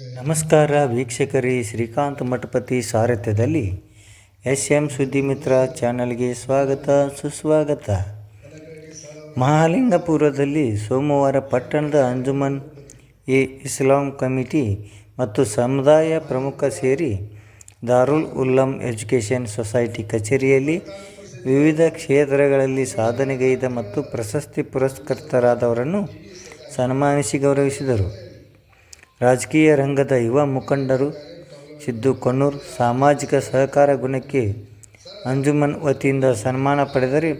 ನಮಸ್ಕಾರ ವೀಕ್ಷಕರೇ, ಶ್ರೀಕಾಂತ್ ಮಠಪತಿ ಸಾರಥ್ಯದಲ್ಲಿ ಎಸ್ ಎಂ ಸುದ್ದಿಮಿತ್ರ ಚಾನಲ್ಗೆ ಸ್ವಾಗತ, ಸುಸ್ವಾಗತ. ಮಹಾಲಿಂಗಪುರದಲ್ಲಿ ಸೋಮವಾರ ಪಟ್ಟಣದ ಅಂಜುಮನ್ ಎ ಇಸ್ಲಾಂ ಕಮಿಟಿ ಮತ್ತು ಸಮುದಾಯ ಪ್ರಮುಖ ಸೇರಿ ದಾರುಲ್ ಉಲ್ಲಂ ಎಜುಕೇಷನ್ ಸೊಸೈಟಿ ಕಚೇರಿಯಲ್ಲಿ ವಿವಿಧ ಕ್ಷೇತ್ರಗಳಲ್ಲಿ ಸಾಧನೆಗೈದ ಮತ್ತು ಪ್ರಶಸ್ತಿ ಪುರಸ್ಕೃತರಾದವರನ್ನು ಸನ್ಮಾನಿಸಿ ಗೌರವಿಸಿದರು. ರಾಜಕೀಯ ರಂಗದ ಯುವ ಮುಖಂಡರು ಸಿದ್ದು ಕೊನ್ನೂರ್ ಸಾಮಾಜಿಕ ಸಹಕಾರ ಗುಣಕ್ಕೆ ಅಂಜುಮನ್ ವತಿಯಿಂದ ಸನ್ಮಾನ ಪಡೆದರೆ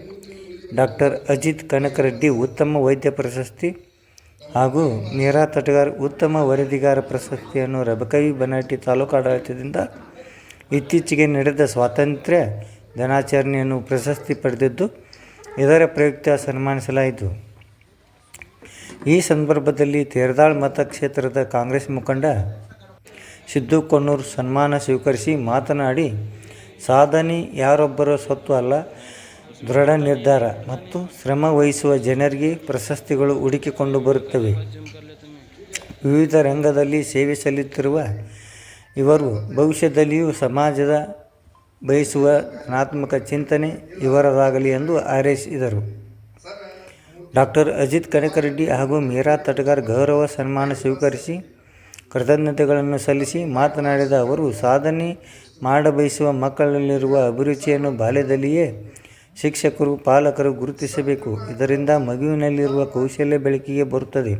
ಡಾಕ್ಟರ್ ಅಜಿತ್ ಕನಕರೆಡ್ಡಿ ಉತ್ತಮ ವೈದ್ಯ ಪ್ರಶಸ್ತಿ ಹಾಗೂ ಮೀರಾ ತಟಗಾರ್ ಉತ್ತಮ ವರದಿಗಾರ ಪ್ರಶಸ್ತಿಯನ್ನು ರಬಕವಿ ಬನಾಟಿ ತಾಲೂಕು ಆಡಳಿತದಿಂದ ಇತ್ತೀಚೆಗೆ ನಡೆದ ಸ್ವಾತಂತ್ರ್ಯ ದಿನಾಚರಣೆಯನ್ನು ಪ್ರಶಸ್ತಿ ಪಡೆದಿದ್ದು ಇದರ ಪ್ರಯುಕ್ತ ಸನ್ಮಾನಿಸಲಾಯಿತು. ಈ ಸಂದರ್ಭದಲ್ಲಿ ತೇರದಾಳ್ ಮತಕ್ಷೇತ್ರದ ಕಾಂಗ್ರೆಸ್ ಮುಖಂಡ ಸಿದ್ದು ಕೊನ್ನೂರು ಸನ್ಮಾನ ಸ್ವೀಕರಿಸಿ ಮಾತನಾಡಿ, ಸಾಧನೆ ಯಾರೊಬ್ಬರ ಸ್ವತ್ತು ಅಲ್ಲ, ದೃಢ ನಿರ್ಧಾರ ಮತ್ತು ಶ್ರಮ ವಹಿಸುವ ಜನರಿಗೆ ಪ್ರಶಸ್ತಿಗಳು ಹುಡುಕಿಕೊಂಡು ಬರುತ್ತವೆ. ವಿವಿಧ ರಂಗದಲ್ಲಿ ಸೇವೆ ಸಲ್ಲಿಸುತ್ತಿರುವ ಇವರು ಭವಿಷ್ಯದಲ್ಲಿಯೂ ಸಮಾಜದ ಬಯಸುವ ಧನಾತ್ಮಕ ಚಿಂತನೆ ಇವರದಾಗಲಿ ಎಂದು ಹಾರೈಸಿದರು. ಡಾಕ್ಟರ್ ಅಜಿತ್ ಕನಕರೆಡ್ಡಿ ಹಾಗೂ ಮೀರಾ ತಟಗಾರ್ ಗೌರವ ಸನ್ಮಾನ ಸ್ವೀಕರಿಸಿ ಕೃತಜ್ಞತೆಗಳನ್ನು ಸಲ್ಲಿಸಿ ಮಾತನಾಡಿದ ಅವರು, ಸಾಧನೆ ಮಾಡಬಯಸುವ ಮಕ್ಕಳಲ್ಲಿರುವ ಅಭಿರುಚಿಯನ್ನು ಬಾಲ್ಯದಲ್ಲಿಯೇ ಶಿಕ್ಷಕರು, ಪಾಲಕರು ಗುರುತಿಸಬೇಕು. ಇದರಿಂದ ಮಗುವಿನಲ್ಲಿರುವ ಕೌಶಲ್ಯ ಬೆಳಕಿಗೆ ಬರುತ್ತದೆ.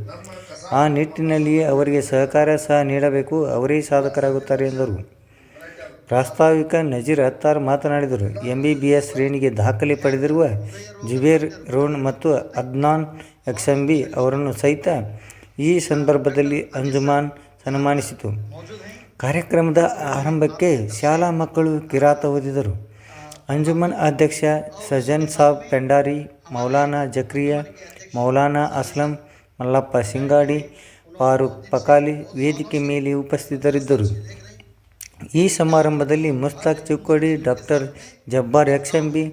ಆ ನಿಟ್ಟಿನಲ್ಲಿಯೇ ಅವರಿಗೆ ಸಹಕಾರ ಸಹ ನೀಡಬೇಕು. ಅವರೇ ಸಾಧಕರಾಗುತ್ತಾರೆ ಎಂದರು. ಪ್ರಾಸ್ತಾವಿಕ ನಜೀರ್ ಅತ್ತಾರ್ ಮಾತನಾಡಿದರು. ಎಂ ಬಿ ಬಿ ಎಸ್ ಶ್ರೇಣಿಗೆ ದಾಖಲೆ ಪಡೆದಿರುವ ಜುಬೇರ್ ರೋಣ್ ಮತ್ತು ಅದ್ನಾನ್ ಎಕ್ಸಂಬಿ ಅವರನ್ನು ಸಹಿತ ಈ ಸಂದರ್ಭದಲ್ಲಿ ಅಂಜುಮಾನ್ ಸನ್ಮಾನಿಸಿತು. ಕಾರ್ಯಕ್ರಮದ ಆರಂಭಕ್ಕೆ ಶಾಲಾ ಮಕ್ಕಳು ಕಿರಾತ ಓದಿದರು. ಅಂಜುಮನ್ ಅಧ್ಯಕ್ಷ ಸಜನ್ ಸಾಬ್ ಪೆಂಡಾರಿ, ಮೌಲಾನಾ ಜಕ್ರಿಯಾ, ಮೌಲಾನಾ ಅಸ್ಲಂ, ಮಲ್ಲಪ್ಪ ಸಿಂಗಾಡಿ, ಫಾರೂಕ್ ಪಕಾಲಿ ವೇದಿಕೆ ಮೇಲೆ ಉಪಸ್ಥಿತರಿದ್ದರು. ಈ ಸಮಾರಂಭದಲ್ಲಿ ಮುಸ್ತಾಕ್ ಚಿಕ್ಕೋಡಿ ಡಾಕ್ಟರ್ ಜಬ್ಬಾರ್ ಯಕ್ಷಂಬಿ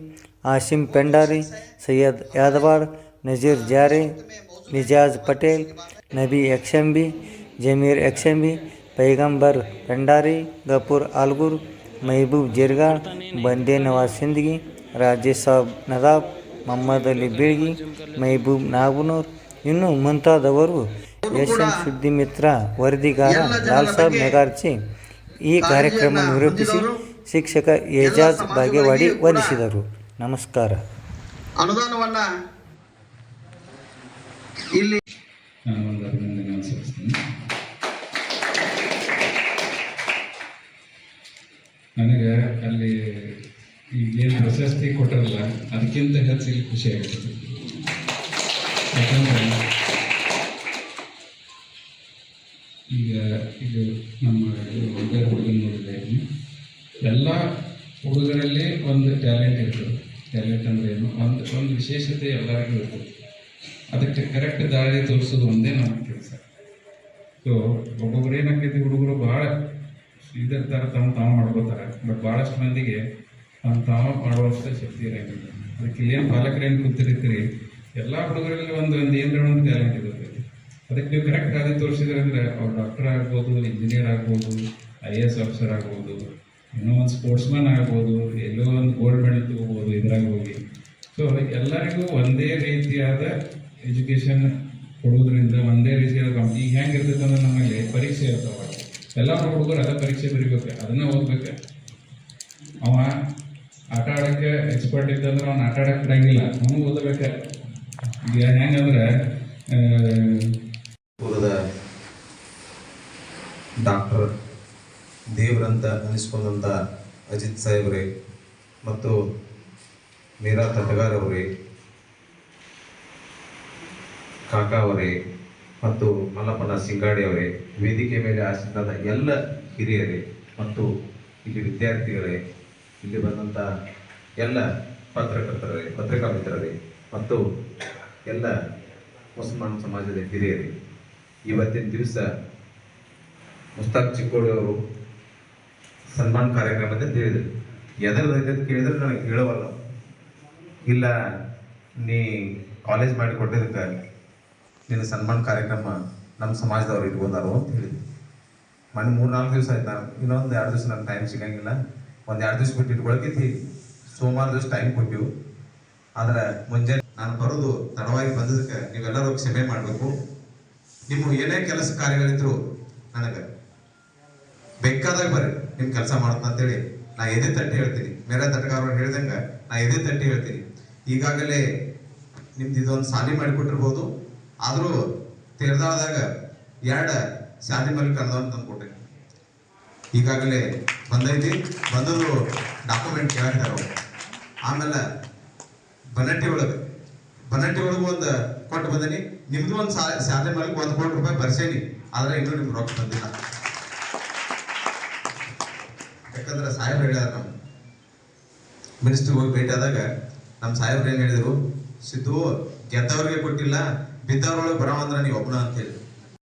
ಆಸಿಮ್ ಪೆಂಡಾರಿ, ಸೈಯದ್ ಯಾದವಾಡ್ ನಜೀರ್ ಜಾರಿ, ನಿಜಾಜ್ ಪಟೇಲ್, ನಬಿ ಯಕ್ಷಂಬಿ ಜಮೀರ್ ಯಕ್ಷಂಬಿ ಪೈಗಂಬರ್ ಪೆಂಡಾರಿ ಗಪೂರ್ ಆಲ್ಗೂರ್ ಮಹಬೂಬ್ ಜಿರ್ಗಾಳ್, ಬಂದೇ ನವಾಜ್ ಸಿಂದಗಿ, ರಾಜೇಶ್ ಸಾಬ್ ನದಾಬ್, ಮೊಹಮ್ಮದ್ ಅಲಿ ಬೀಳ್ಗಿ ಮಹಬೂಬ್ ನಾಗನೂರ್, ಇನ್ನು ಮುಂತಾದವರು ಎಸ್ ಎಂ ಸುದ್ದಿಮಿತ್ರ ವರದಿಗಾರ ಲಾಲ್ ಸಾಬ್ ಮೆಗಾರ್ಚಿ ಈ ಕಾರ್ಯಕ್ರಮ ನಿರೂಪಿಸಿ ಶಿಕ್ಷಕ ಏಜಾಜ್ ಬಾಗೇವಾಡಿ ವಂದಿಸಿದರು. ನಮಸ್ಕಾರ. ಅನುದಾನವನ್ನ ಇಲ್ಲಿ ನನಗೆ ಅಲ್ಲಿ ಈಗೇನು ಪ್ರಶಸ್ತಿ ಕೊಟ್ಟರಲ್ಲ ಅದಕ್ಕಿಂತ ಹೆಚ್ಚಿಗೆ ಖುಷಿ ಆಗುತ್ತೆ. ಯಾಕಂದ್ರೆ ಎಲ್ಲ ಹುಡುಗರಲ್ಲಿ ಒಂದು ಟ್ಯಾಲೆಂಟ್ ಇರ್ತದೆ. ಟ್ಯಾಲೆಂಟ್ ಅಂದ್ರೆ ಏನು? ಒಂದು ಒಂದು ವಿಶೇಷತೆ ಎಲ್ಲರಿಗೂ ಇರ್ತದೆ. ಅದಕ್ಕೆ ಕರೆಕ್ಟ್ ದಾರಿ ತೋರಿಸೋದು ಒಂದೇ ನಮ್ಮ ಕೆಲಸ. ಸೊ ಒಬ್ಬೊಬ್ರು ಏನಾಗ್ತೈತಿ? ಹುಡುಗರು ಭಾಳ ಇದಿರ್ತಾರೆ ತಮ್ಮ ತಾವು ಮಾಡ್ಕೋತಾರೆ. ಬಟ್ ಭಾಳಷ್ಟು ಮಂದಿಗೆ ತಮ್ಮ ತಾವು ಮಾಡುವಷ್ಟು ಶಕ್ತಿ ಇರೋಂಗಿಲ್ಲ. ಅದಕ್ಕೆ ಇಲ್ಲೇನು ಪಾಲಕರೇನು ಕೂತಿರ್ತೀರಿ? ಎಲ್ಲ ಹುಡುಗರಲ್ಲಿ ಒಂದು ಒಂದು ಏನರ ಒಂದು ಟ್ಯಾಲೆಂಟ್ ಇರುತ್ತೆ. ಅದಕ್ಕೆ ನೀವು ಕರೆಕ್ಟ್ ದಾರಿ ತೋರಿಸಿದ್ರೆ ಅಂದರೆ ಅವ್ರು ಡಾಕ್ಟರ್ ಆಗ್ಬೋದು ಇಂಜಿನಿಯರ್ ಆಗ್ಬೋದು ಐ ಎ ಎಸ್ ಆಫೀಸರ್ ಆಗ್ಬೋದು ಇನ್ನೂ ಒಂದು ಸ್ಪೋರ್ಟ್ಸ್ ಮ್ಯಾನ್ ಆಗ್ಬೋದು, ಎಲ್ಲೋ ಒಂದು ಗೋಲ್ಡ್ ಮೆಡಲ್ ತಗೋಬೋದು, ಇದ್ರಾಗ ಹೋಗಿ. ಸೊ ಎಲ್ಲರಿಗೂ ಒಂದೇ ರೀತಿಯಾದ ಎಜುಕೇಷನ್ ಕೊಡೋದ್ರಿಂದ, ಒಂದೇ ರೀತಿಯಾದ ಕಂಪ್ನಿ ಈಗ ಹೆಂಗೆ ಇರ್ತೈತೆ ಅಂದ್ರೆ ನಮ್ಮಲ್ಲಿ ಪರೀಕ್ಷೆ ಇರ್ತಾವ. ಎಲ್ಲ ಹುಡುಗರು ಅದ ಪರೀಕ್ಷೆ ಬರೀಬೇಕು. ಅದನ್ನ ಓದ್ಬೇಕು. ಅವ ಆಟ ಆಡೋಕ್ಕೆ ಎಕ್ಸ್ಪರ್ಟ್ ಇದ್ದಂದ್ರೆ ಅವ್ನು ಆಟ ಆಡಕ್ಕೆ ಬಿಡಂಗಿಲ್ಲ. ಅವನು ಓದಬೇಕ. ಈಗ ಹೆಂಗಂದ್ರೆ ಡಾಕ್ಟರ್ ದೇವರಂತ ಅನಿಸ್ಕೊಂಡಂಥ ಅಜಿತ್ ಸಾಹೇಬ್ರೆ ಮತ್ತು ಮೀರಾ ತಟಗಾರ್ ಅವರೇ, ಕಾಕಾ ಅವರೇ ಮತ್ತು ಮಲ್ಲಪ್ಪನ ಸಿಂಗಾಡಿ ಅವರೇ, ವೇದಿಕೆ ಮೇಲೆ ಆಸಿದ್ದಾದ ಎಲ್ಲ ಹಿರಿಯರೇ ಮತ್ತು ಇಲ್ಲಿ ವಿದ್ಯಾರ್ಥಿಗಳೇ, ಇಲ್ಲಿ ಬಂದಂಥ ಎಲ್ಲ ಪತ್ರಕರ್ತರೇ, ಪತ್ರಿಕಾ ಮಿತ್ರರೇ ಮತ್ತು ಎಲ್ಲ ಮುಸಲ್ಮಾನ ಸಮಾಜದ ಹಿರಿಯರೇ. ಇವತ್ತಿನ ದಿವಸ ಮುಸ್ತಾಕ್ ಚಿಕ್ಕೋಡಿ ಅವರು ಸನ್ಮಾನ್ ಅಂತ ಹೇಳಿದ್ರು. ಎದರದೈತೆ ಕೇಳಿದ್ರೆ, ನನಗೆ ಹೇಳವಲ್ಲ ಇಲ್ಲ, ನೀ ಕಾಲೇಜ್ ಮಾಡಿ ಕೊಟ್ಟಿದ್ದಕ್ಕೆ ನಿನ್ನ ಸನ್ಮಾನ ಕಾರ್ಯಕ್ರಮ ನಮ್ಮ ಸಮಾಜದವ್ರು ಇಟ್ಕೊಂಡಾರು ಅಂತ ಹೇಳಿದ್ರು. ಮನೆ ಮೂರು ನಾಲ್ಕು ದಿವಸ ಆಯ್ತು? ನಾನು ಇನ್ನೊಂದು ಎರಡು ದಿವಸ ನನ್ನ ಟೈಮ್ ಸಿಗಂಗಿಲ್ಲ. ಒಂದು ಎರಡು ದಿವಸ ಬಿಟ್ಟು ಇಟ್ಕೊಳಕೈತಿ ಸೋಮವಾರ ದಿವಸ ಟೈಮ್ ಕೊಟ್ಟಿವು ಆದ್ರೆ ಮುಂಜಾನೆ ನಾನು ಬರೋದು ತಡವಾಗಿ ಬಂದದಕ್ಕೆ ನೀವೆಲ್ಲರೂ ಕ್ಷಮೆ ಮಾಡಬೇಕು. ನಿಮ್ಮ ಏನೇ ಕೆಲಸ ಕಾರ್ಯಗಳಿದ್ರು ನನಗೆ ಬೇಕಾದಾಗ ಬರ್ರಿ, ನಿಮ್ ಕೆಲಸ ಅಂತೇಳಿ ನಾ ಎದೆ ತಟ್ಟಿ ಹೇಳ್ತೀನಿ. ಮೇರೆ ತಟ್ಟಗಾರರು ಹೇಳ್ದಂಗ ನಾ ಎದೆ ತಟ್ಟಿ ಹೇಳ್ತೀನಿ. ಈಗಾಗಲೇ ನಿಮ್ದು ಇದೊಂದು ಸಾಲಿ ಮಾಡಿಕೊಟ್ಟಿರ್ಬೋದು ಆದರೂ ತೀರ್ದಾಳದಾಗ ಎರಡು ಶಾದಿ ಮೇಲೆ ಕರೆದವನ್ನ ತಂದ್ಕೊಟ್ಟೆ ಈಗಾಗಲೇ ಬಂದೈತಿ. ಬಂದದ್ದು ಡಾಕ್ಯುಮೆಂಟ್ ಕೇಳ್ತಾರ ಆಮೇಲೆ ಬನಟ್ಟಿ ಒಳಗೆ ಬನಟ್ಟಿ ಒಳಗೆ ಒಂದು ಕೊಟ್ಟು ಬಂದೀನಿ. ನಿಮ್ದು ಒಂದು ಶಾಲೆ ಮೇಲೆ ಒಂದು ಕೋಟಿ ರೂಪಾಯಿ ಬರ್ಸೇನಿ. ಆದರೆ ಇನ್ನೂ ನಿಮ್ಗೆ ರೊಕ್ಕ ಬಂದಿಲ್ಲ. ಯಾಕಂದ್ರೆ ಸಾಹೇಬ್ರು ಹೇಳ್ಯಾರ ನಮ್ಮ ಮಿನಿಸ್ಟ್ರಿ ಹೋಗಿ ಭೇಟಿ ಆದಾಗ ನಮ್ಮ ಸಾಹೇಬ್ರು ಏನ್ ಹೇಳಿದ್ರು, ಸಿದ್ದು ಗೆದ್ದವ್ರಿಗೆ ಕೊಟ್ಟಿಲ್ಲ, ಬಿದ್ದವ್ರೊಳಗೆ ಬರೋ ಅಂದ್ರೆ ನೀವು ಒಬ್ಬನ ಅಂತ ಹೇಳಿ.